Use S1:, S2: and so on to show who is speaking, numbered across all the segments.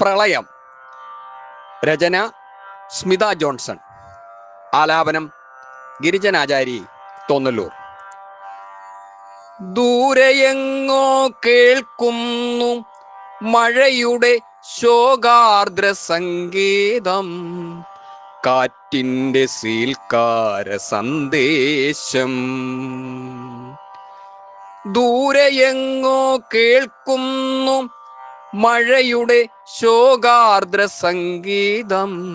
S1: പ്രളയം. രചന സ്മിത ജോൺസൺ. ആലാപനം ഗിരിജനാചാരി തോന്നല്ലൂർ. ദൂരെയെങ്ങോ കേൾക്കുന്നു മഴയുടെ ശോകാർദ്ര സംഗീതം. കാറ്റിന്റെ സീൽക്കാര സന്ദേശം. ദൂരെയെങ്ങോ കേൾക്കുന്നു മഴയുടെ ശോകാർദ്ര സംഗീതം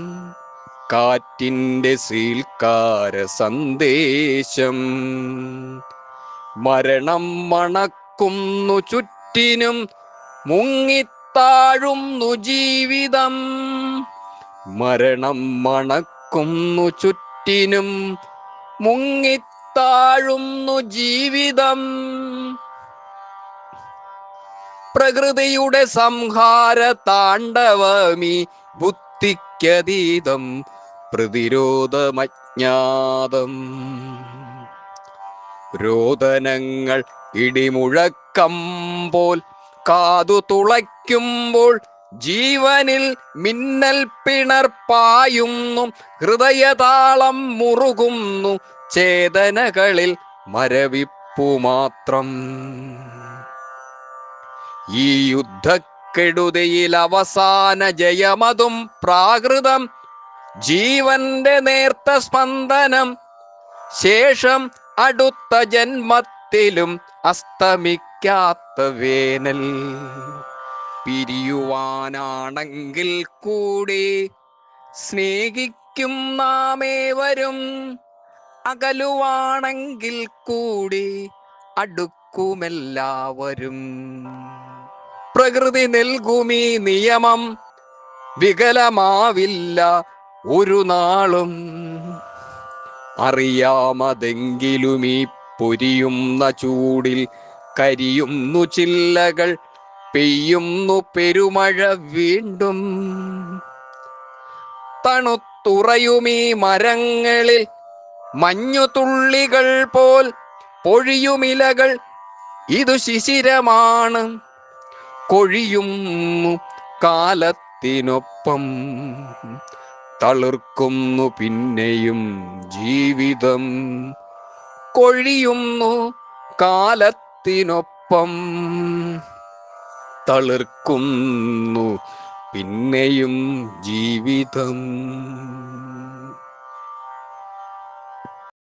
S1: കാറ്റിന്റെ സീൽക്കാര സന്ദേശം. മരണം മണക്കുന്നു ചുറ്റിനും മുങ്ങിത്താഴുന്നു ജീവിതം. മരണം മണക്കുന്നു ചുറ്റിനും മുങ്ങിത്താഴുന്നു ജീവിതം. പ്രകൃതിയുടെ സംഹാര താണ്ഡവമീ ബുദ്ധിക്കതീതം പ്രതിരോധമജ്ഞാതം. രോദനങ്ങൾ ഇടിമുഴക്കം പോൽ കാതു തുളയ്ക്കുമ്പോൾ ജീവനിൽ മിന്നൽ പിണർപ്പായുന്നു ഹൃദയതാളം മുറുകുന്നു ചേതനകളിൽ മരവിപ്പു മാത്രം. ഈ യുദ്ധക്കെടുതിയിൽ അവസാന ജയമതും പ്രാകൃതം ജീവന്റെ നേർത്ത സ്പന്ദനം ശേഷം അടുത്ത ജന്മത്തിലും അസ്തമിക്കാത്ത വേനൽ. പിരിയുവാനാണെങ്കിൽ കൂടി സ്നേഹിക്കും നാമേവരും. അകലുവാണെങ്കിൽ കൂടി അടുക്കുമെല്ലാവരും. പ്രകൃതി നൽകുമീ നിയമം വികലമാവില്ല ഒരു നാളും. അറിയാമതെങ്കിലും ഈ പൊരിയുന്ന ചൂടിൽ കരിയുന്നു ചില്ലകൾ പെയ്യുന്നു പെരുമഴ വീണ്ടും. തണുത്തുറയുമീ മരങ്ങളിൽ മഞ്ഞുതുള്ളികൾ പോൽ പൊഴിയുമിലകൾ ഇതു ശിശിരമാണ്. കൊഴിയുന്നു കാലത്തിനൊപ്പം തളിർക്കുന്നു പിന്നെയും ജീവിതം. കൊഴിയുന്നു കാലത്തിനൊപ്പം തളിർക്കുന്നു പിന്നെയും ജീവിതം.